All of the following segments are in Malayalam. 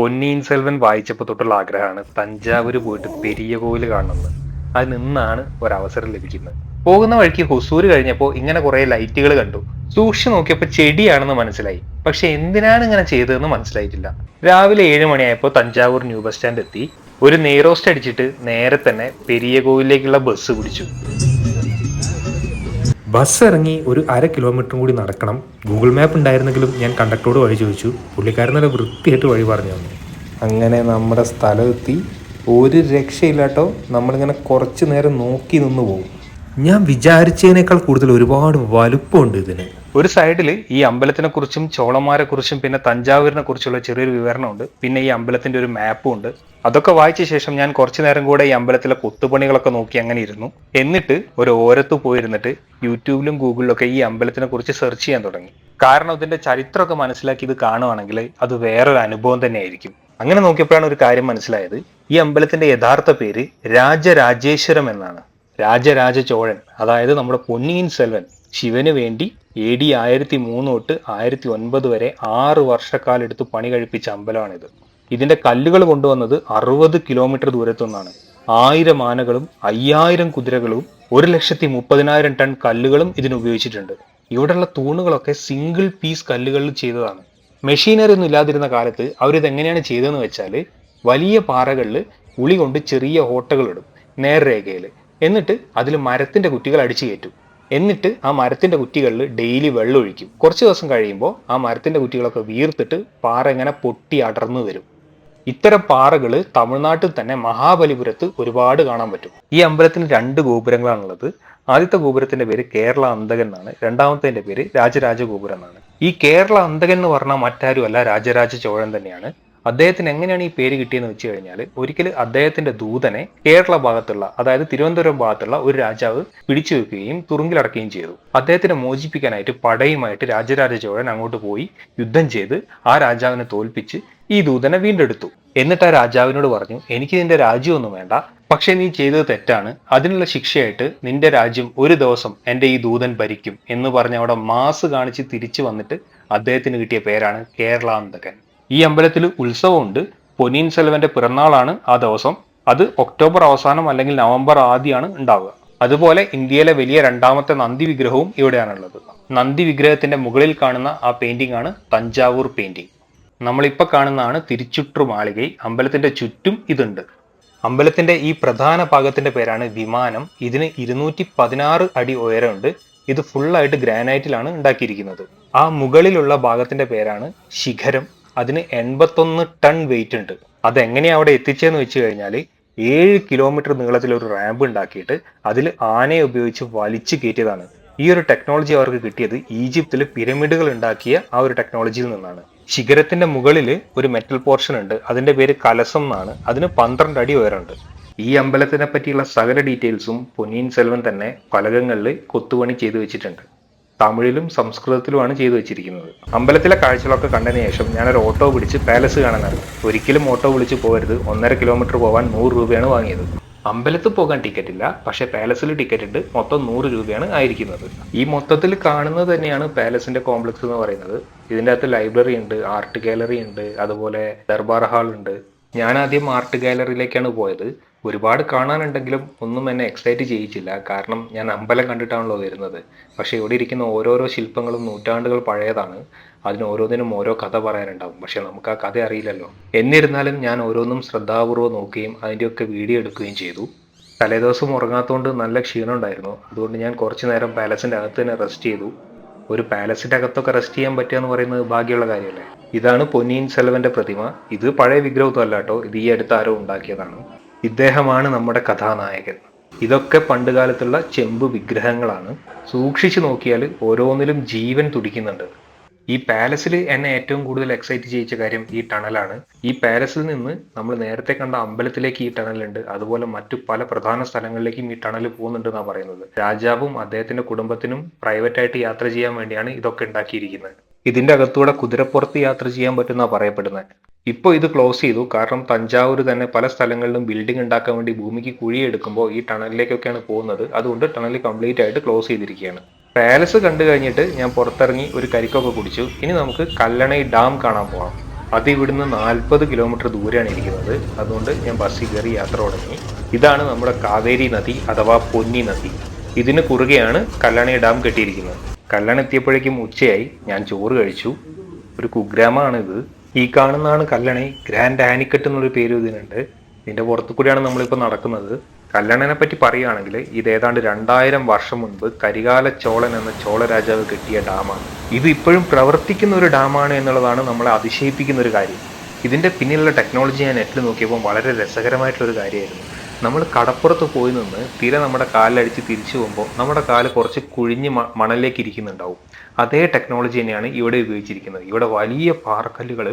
പൊന്നിയിൻ സെൽവൻ വായിച്ചപ്പോൾ തൊട്ടുള്ള ആഗ്രഹമാണ് തഞ്ചാവൂർ പോയിട്ട് പെരിയ കോവിൽ കാണുന്നത് അത് നിന്നാണ് ഒരവസരം ലഭിക്കുന്നത്. പോകുന്ന വഴിക്ക് ഹൊസൂർ കഴിഞ്ഞപ്പോൾ ഇങ്ങനെ കുറെ ലൈറ്റുകൾ കണ്ടു. സൂക്ഷിച്ചു നോക്കിയപ്പോൾ ചെടിയാണെന്ന് മനസ്സിലായി. പക്ഷെ എന്തിനാണ് ഇങ്ങനെ ചെയ്തതെന്ന് മനസ്സിലായിട്ടില്ല. രാവിലെ ഏഴ് മണിയായപ്പോൾ തഞ്ചാവൂർ ന്യൂ ബസ് സ്റ്റാൻഡ് എത്തി. ഒരു നെയ്റോസ്റ്റ് അടിച്ചിട്ട് നേരെ തന്നെ പെരിയ കോവിലേക്കുള്ള ബസ് പിടിച്ചു. ബസ് ഇറങ്ങി ഒരു അര കിലോമീറ്ററും കൂടി നടക്കണം. ഗൂഗിൾ മാപ്പ് ഉണ്ടായിരുന്നെങ്കിലും ഞാൻ കണ്ടക്ടറോട് വഴി ചോദിച്ചു. പുള്ളിക്കാരൻ നല്ല വൃത്തിയായിട്ട് വഴി പറഞ്ഞു തന്നു. അങ്ങനെ നമ്മുടെ സ്ഥലമെത്തി. ഒരു രക്ഷയില്ലാട്ടോ നമ്മളിങ്ങനെ കുറച്ച് നേരം നോക്കി നിന്ന് പോകും ഞാൻ വിചാരിച്ചതിനേക്കാൾ കൂടുതൽ ഒരുപാട് വലുപ്പമുണ്ട് ഇതിന്. ഒരു സൈഡിൽ ഈ അമ്പലത്തിനെ കുറിച്ചും ചോളന്മാരെ കുറിച്ചും പിന്നെ തഞ്ചാവൂരിനെ കുറിച്ചുള്ള ചെറിയൊരു വിവരണമുണ്ട്. പിന്നെ ഈ അമ്പലത്തിന്റെ ഒരു മാപ്പും ഉണ്ട്. അതൊക്കെ വായിച്ച ശേഷം ഞാൻ കുറച്ചു നേരം കൂടെ ഈ അമ്പലത്തിലെ കൊത്തുപണികളൊക്കെ നോക്കി അങ്ങനെ ഇരുന്നു. എന്നിട്ട് ഒരു ഓരത്ത് പോയിരുന്നിട്ട് യൂട്യൂബിലും ഗൂഗിളിലും ഒക്കെ ഈ അമ്പലത്തിനെ കുറിച്ച് സെർച്ച് ചെയ്യാൻ തുടങ്ങി. കാരണം ഇതിന്റെ ചരിത്രമൊക്കെ മനസ്സിലാക്കി ഇത് കാണുവാണെങ്കിൽ അത് വേറൊരു അനുഭവം തന്നെയായിരിക്കും. അങ്ങനെ നോക്കിയപ്പോഴാണ് ഒരു കാര്യം മനസ്സിലായത്. ഈ അമ്പലത്തിന്റെ യഥാർത്ഥ പേര് രാജരാജേശ്വരം എന്നാണ്. രാജരാജ ചോഴൻ അതായത് നമ്മുടെ പൊന്നിയിൻ സെൽവൻ ശിവന് വേണ്ടി എ ഡി ആയിരത്തി മൂന്ന് തൊട്ട് ആയിരത്തി ഒൻപത് വരെ ആറ് വർഷക്കാലം എടുത്ത് പണി കഴിപ്പിച്ച അമ്പലമാണിത്. ഇതിന്റെ കല്ലുകൾ കൊണ്ടുവന്നത് അറുപത് കിലോമീറ്റർ ദൂരത്തു നിന്നാണ് ആയിരം ആനകളും അയ്യായിരം കുതിരകളും ഒരു ലക്ഷത്തി മുപ്പതിനായിരം ടൺ കല്ലുകളും ഇതിന് ഉപയോഗിച്ചിട്ടുണ്ട്. ഇവിടെയുള്ള തൂണുകളൊക്കെ സിംഗിൾ പീസ് കല്ലുകളിൽ ചെയ്തതാണ്. മെഷീനറി ഒന്നും ഇല്ലാതിരുന്ന കാലത്ത് അവരിത് എങ്ങനെയാണ് ചെയ്തതെന്ന് വെച്ചാൽ വലിയ പാറകളിൽ ഉളി കൊണ്ട് ചെറിയ ഓട്ടകൾ ഇടും നേർരേഖയിൽ എന്നിട്ട് അതിൽ മരത്തിന്റെ കുറ്റികൾ അടിച്ചു കയറ്റും. എന്നിട്ട് ആ മരത്തിന്റെ കുറ്റികളിൽ ഡെയിലി വെള്ളം ഒഴിക്കും കുറച്ച് ദിവസം കഴിയുമ്പോൾ ആ മരത്തിന്റെ കുറ്റികളൊക്കെ വീർത്തിട്ട് പാറ ഇങ്ങനെ പൊട്ടി അടർന്നു വരും. ഇത്തരം പാറകൾ തമിഴ്നാട്ടിൽ തന്നെ മഹാബലിപുരത്ത് ഒരുപാട് കാണാൻ പറ്റും. ഈ അമ്പലത്തിന് രണ്ട് ഗോപുരങ്ങളാണുള്ളത്. ആദ്യത്തെ ഗോപുരത്തിന്റെ പേര് കേരള അന്തകൻ എന്നാണ്. രണ്ടാമത്തെ പേര് രാജരാജ ഗോപുരം എന്നാണ്. ഈ കേരള അന്തകൻ എന്ന് പറഞ്ഞാൽ മറ്റാരുമല്ല രാജരാജ ചോഴൻ തന്നെയാണ്. അദ്ദേഹത്തിന് എങ്ങനെയാണ് ഈ പേര് കിട്ടിയെന്ന് വെച്ച് കഴിഞ്ഞാൽ ഒരിക്കൽ അദ്ദേഹത്തിന്റെ ദൂതനെ കേരള ഭാഗത്തുള്ള അതായത് തിരുവനന്തപുരം ഭാഗത്തുള്ള ഒരു രാജാവ് പിടിച്ചു വെക്കുകയും തുറുങ്കിലടക്കുകയും ചെയ്തു. അദ്ദേഹത്തിനെ മോചിപ്പിക്കാനായിട്ട് പടയുമായിട്ട് രാജരാജ ചോഴൻ അങ്ങോട്ട് പോയി യുദ്ധം ചെയ്ത് ആ രാജാവിനെ തോൽപ്പിച്ച് ഈ ദൂതനെ വീണ്ടെടുത്തു. എന്നിട്ട് ആ രാജാവിനോട് പറഞ്ഞു എനിക്ക് നിന്റെ രാജ്യമൊന്നും വേണ്ട. പക്ഷെ നീ ചെയ്തത് തെറ്റാണ്. അതിനുള്ള ശിക്ഷയായിട്ട് നിന്റെ രാജ്യം ഒരു ദിവസം എന്റെ ഈ ദൂതൻ ഭരിക്കും എന്ന് പറഞ്ഞ് അവിടെ മാസ് കാണിച്ച് തിരിച്ചു വന്നിട്ട് അദ്ദേഹത്തിന് കിട്ടിയ പേരാണ് കേരളാന്തകൻ. ഈ അമ്പലത്തിൽ ഉത്സവമുണ്ട്. പൊന്നിയിൻ സെൽവന്റെ പിറന്നാളാണ് ആ ദിവസം. അത് ഒക്ടോബർ അവസാനം അല്ലെങ്കിൽ നവംബർ ആദ്യമാണ് ഉണ്ടാവുക. അതുപോലെ ഇന്ത്യയിലെ വലിയ രണ്ടാമത്തെ നന്ദി വിഗ്രഹവും ഇവിടെയാണുള്ളത്. നന്ദി വിഗ്രഹത്തിന്റെ മുകളിൽ കാണുന്ന ആ പെയിന്റിംഗ് ആണ് തഞ്ചാവൂർ പെയിന്റിംഗ് നമ്മളിപ്പോൾ കാണുന്നതാണ് തിരിച്ചുട്ടു മാളിക. അമ്പലത്തിന്റെ ചുറ്റും ഇതുണ്ട്. അമ്പലത്തിന്റെ ഈ പ്രധാന ഭാഗത്തിന്റെ പേരാണ് വിമാനം. ഇതിന് ഇരുന്നൂറ്റി പതിനാറ് അടി ഉയരമുണ്ട്. ഇത് ഫുള്ളായിട്ട് ഗ്രാനൈറ്റിലാണ് ഉണ്ടാക്കിയിരിക്കുന്നത്. ആ മുകളിലുള്ള ഭാഗത്തിന്റെ പേരാണ് ശിഖരം. അതിന് എൺപത്തൊന്ന് ടൺ വെയിറ്റ് ഉണ്ട്. അതെങ്ങനെയാണ് അവിടെ എത്തിച്ചതെന്ന് വെച്ച് കഴിഞ്ഞാൽ ഏഴ് കിലോമീറ്റർ നീളത്തിൽ ഒരു റാമ്പ് ഉണ്ടാക്കിയിട്ട് അതിൽ ആനയെ ഉപയോഗിച്ച് വലിച്ചു കയറ്റിയതാണ്. ഈ ഒരു ടെക്നോളജി അവർക്ക് കിട്ടിയത് ഈജിപ്തിൽ പിരമിഡുകൾ ഉണ്ടാക്കിയ ആ ഒരു ടെക്നോളജിയിൽ നിന്നാണ്. ശിഖരത്തിന്റെ മുകളിൽ ഒരു മെറ്റൽ പോർഷൻ ഉണ്ട്. അതിന്റെ പേര് കലസം എന്നാണ്. അതിന് പന്ത്രണ്ട് അടി ഉയരമുണ്ട്. ഈ അമ്പലത്തിനെ പറ്റിയുള്ള സകല ഡീറ്റെയിൽസും പൊന്നിയിൻ സെൽവൻ തന്നെ ഫലകങ്ങളിൽ കൊത്തുപണി ചെയ്തു വെച്ചിട്ടുണ്ട്. തമിഴിലും സംസ്കൃതത്തിലുമാണ് ചെയ്തു വെച്ചിരിക്കുന്നത്. അമ്പലത്തിലെ കാഴ്ചകളൊക്കെ കണ്ടതിന് ശേഷം ഞാനൊരു ഓട്ടോ പിടിച്ച് പാലസ് കാണാനാണ് ഒരിക്കലും ഓട്ടോ വിളിച്ച് പോകരുത്. ഒന്നര കിലോമീറ്റർ പോകാൻ നൂറ് രൂപയാണ് വാങ്ങിയത്. അമ്പലത്തിൽ പോകാൻ ടിക്കറ്റ് ഇല്ല. പക്ഷേ പാലസിൽ ടിക്കറ്റ് ഉണ്ട്. മൊത്തം നൂറ് രൂപയാണ് ആയിരിക്കുന്നത്. ഈ മൊത്തത്തിൽ കാണുന്നത് തന്നെയാണ് പാലസിന്റെ കോംപ്ലക്സ് എന്ന് പറയുന്നത്. ഇതിന്റെ അകത്ത് ലൈബ്രറി ഉണ്ട് ആർട്ട് ഗാലറി ഉണ്ട് അതുപോലെ ദർബാർ ഹാൾ ഉണ്ട്. ഞാൻ ആദ്യം ആർട്ട് ഗാലറിയിലേക്കാണ് പോയത്. ഒരുപാട് കാണാനുണ്ടെങ്കിലും ഒന്നും എന്നെ എക്സൈറ്റ് ചെയ്യിച്ചില്ല. കാരണം ഞാൻ അമ്പലം കണ്ടിട്ടാണല്ലോ വരുന്നത്. പക്ഷേ ഇവിടെ ഇരിക്കുന്ന ഓരോരോ ശില്പങ്ങളും നൂറ്റാണ്ടുകൾ പഴയതാണ്. അതിന് ഓരോന്നിനും ഓരോ കഥ പറയാനുണ്ടാവും. പക്ഷെ നമുക്ക് ആ കഥ അറിയില്ലല്ലോ. എന്നിരുന്നാലും ഞാൻ ഓരോന്നും ശ്രദ്ധാപൂർവം നോക്കുകയും അതിന്റെയൊക്കെ വീഡിയോ എടുക്കുകയും ചെയ്തു. തലേദിവസം ഉറങ്ങാത്തതുകൊണ്ട് നല്ല ക്ഷീണം ഉണ്ടായിരുന്നു. അതുകൊണ്ട് ഞാൻ കുറച്ച് നേരം പാലസിന്റെ അകത്ത് തന്നെ റെസ്റ്റ് ചെയ്തു. ഒരു പാലസിന്റെ അകത്തൊക്കെ റെസ്റ്റ് ചെയ്യാൻ പറ്റുക എന്ന് പറയുന്നത് ഭാഗ്യമുള്ള കാര്യമല്ലേ? ഇതാണ് പൊന്നിയിൻ സെൽവന്റെ പ്രതിമ. ഇത് പഴയ വിഗ്രഹത്വം അല്ല കേട്ടോ. ഇത് ഈ അടുത്ത് ആരോ ഉണ്ടാക്കിയതാണ്. ഇദ്ദേഹമാണ് നമ്മുടെ കഥാനായകൻ. ഇതൊക്കെ പണ്ടുകാലത്തുള്ള ചെമ്പ് വിഗ്രഹങ്ങളാണ്. സൂക്ഷിച്ചു നോക്കിയാൽ ഓരോന്നിലും ജീവൻ തുടിക്കുന്നുണ്ട്. ഈ പാലസിൽ എന്നെ ഏറ്റവും കൂടുതൽ എക്സൈറ്റ് ചെയ്യിച്ച കാര്യം ഈ ടണലാണ്. ഈ പാലസിൽ നിന്ന് നമ്മൾ നേരത്തെ കണ്ട അമ്പലത്തിലേക്ക് ഈ ടണലുണ്ട്. അതുപോലെ മറ്റു പല പ്രധാന സ്ഥലങ്ങളിലേക്കും ഈ ടണൽ പോകുന്നുണ്ട് എന്നാണ് പറയുന്നത്. രാജാവും അദ്ദേഹത്തിന്റെ കുടുംബത്തിനും പ്രൈവറ്റ് ആയിട്ട് യാത്ര ചെയ്യാൻ വേണ്ടിയാണ് ഇതൊക്കെ ഉണ്ടാക്കിയിരിക്കുന്നത്. ഇതിന്റെ അകത്തൂടെ കുതിരപ്പുറത്ത് യാത്ര ചെയ്യാൻ പറ്റുന്ന പറയപ്പെടുന്നത്. ഇപ്പോൾ ഇത് ക്ലോസ് ചെയ്തു. കാരണം തഞ്ചാവൂർ തന്നെ പല സ്ഥലങ്ങളിലും ബിൽഡിംഗ് ഉണ്ടാക്കാൻ വേണ്ടി ഭൂമിക്ക് കുഴിയെടുക്കുമ്പോൾ ഈ ടണലിലേക്കൊക്കെയാണ് പോകുന്നത്. അതുകൊണ്ട് ടണൽ കംപ്ലീറ്റ് ആയിട്ട് ക്ലോസ് ചെയ്തിരിക്കുകയാണ്. പാലസ് കണ്ടു കഴിഞ്ഞിട്ട് ഞാൻ പുറത്തിറങ്ങി ഒരു കരിക്കൊക്കെ കുടിച്ചു. ഇനി നമുക്ക് കല്ലണൈ ഡാം കാണാൻ പോകാം അത് ഇവിടുന്ന് നാൽപ്പത് കിലോമീറ്റർ ദൂരെയാണ് ഇരിക്കുന്നത്. അതുകൊണ്ട് ഞാൻ ബസ്സിൽ കയറി യാത്ര തുടങ്ങി. ഇതാണ് നമ്മുടെ കാവേരി നദി അഥവാ പൊന്നി നദി. ഇതിന് കുറുകെയാണ് കല്ലണൈ ഡാം കെട്ടിയിരിക്കുന്നത്. കല്ലണ എത്തിയപ്പോഴേക്കും ഉച്ചയായി. ഞാൻ ചോറ് കഴിച്ചു. ഒരു കുഗ്രാമാണിത് ഈ കാണുന്നതാണ് കല്ലണി. ഗ്രാൻഡ് ആനിക്കറ്റ് എന്നൊരു പേര് ഇതിനുണ്ട്. ഇതിന്റെ പുറത്തു കൂടിയാണ് നമ്മളിപ്പോൾ നടക്കുന്നത്. കല്ലണനെ പറ്റി പറയുകയാണെങ്കിൽ ഇത് ഏതാണ്ട് രണ്ടായിരം വർഷം മുൻപ് കരികാല ചോളൻ എന്ന ചോള രാജാവ് കെട്ടിയ ഡാമാണ്. ഇത് ഇപ്പോഴും പ്രവർത്തിക്കുന്ന ഒരു ഡാമാണ് എന്നുള്ളതാണ് നമ്മളെ അതിശയിപ്പിക്കുന്ന ഒരു കാര്യം. ഇതിന്റെ പിന്നിലുള്ള ടെക്നോളജി ഞാൻ നെറ്റിൽ നോക്കിയപ്പോൾ വളരെ രസകരമായിട്ടുള്ളൊരു കാര്യമായിരുന്നു. നമ്മൾ കടപ്പുറത്ത് പോയി നിന്ന് തിര നമ്മുടെ കാലിലടിച്ച് തിരിച്ചു പോകുമ്പോൾ നമ്മുടെ കാൽ കുറച്ച് കുഴിഞ്ഞ് മണലിലേക്ക് ഇരിക്കുന്നുണ്ടാവും. അതേ ടെക്നോളജി തന്നെയാണ് ഇവിടെ ഉപയോഗിച്ചിരിക്കുന്നത്. ഇവിടെ വലിയ പാറക്കല്ലുകൾ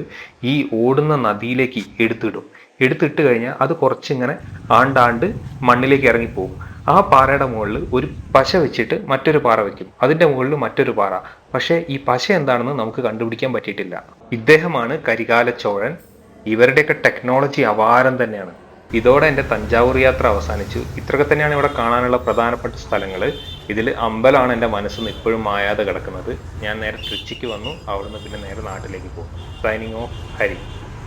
ഈ ഓടുന്ന നദിയിലേക്ക് എടുത്തിടും. എടുത്തിട്ട് കഴിഞ്ഞാൽ അത് കുറച്ചിങ്ങനെ ആണ്ടാണ്ട് മണ്ണിലേക്ക് ഇറങ്ങിപ്പോകും. ആ പാറയുടെ മുകളിൽ ഒരു പശ വെച്ചിട്ട് മറ്റൊരു പാറ വെക്കും. അതിന്റെ മുകളിൽ മറ്റൊരു പാറ. പക്ഷേ ഈ പശ എന്താണെന്ന് നമുക്ക് കണ്ടുപിടിക്കാൻ പറ്റിയിട്ടില്ല. ഇദ്ദേഹമാണ് കരികാല ചോഴൻ. ഇവരുടെയൊക്കെ ടെക്നോളജി അപാരം തന്നെയാണ്. ഇതോടെ എന്റെ തഞ്ചാവൂർ യാത്ര അവസാനിച്ചു. ഇത്രയൊക്കെ തന്നെയാണ് ഇവിടെ കാണാനുള്ള പ്രധാനപ്പെട്ട സ്ഥലങ്ങൾ ഇതിൽ അമ്പലമാണ് എന്റെ മനസ്സിൽ ഇപ്പോഴും മായാതെ കിടക്കുന്നത്. ഞാൻ നേരെ ട്രിച്ചിക്ക് വന്നു. അവിടുന്ന് പിന്നെ നേരെ നാട്ടിലേക്ക് പോകും സൈനിങ് ഓഫ് ഹരി.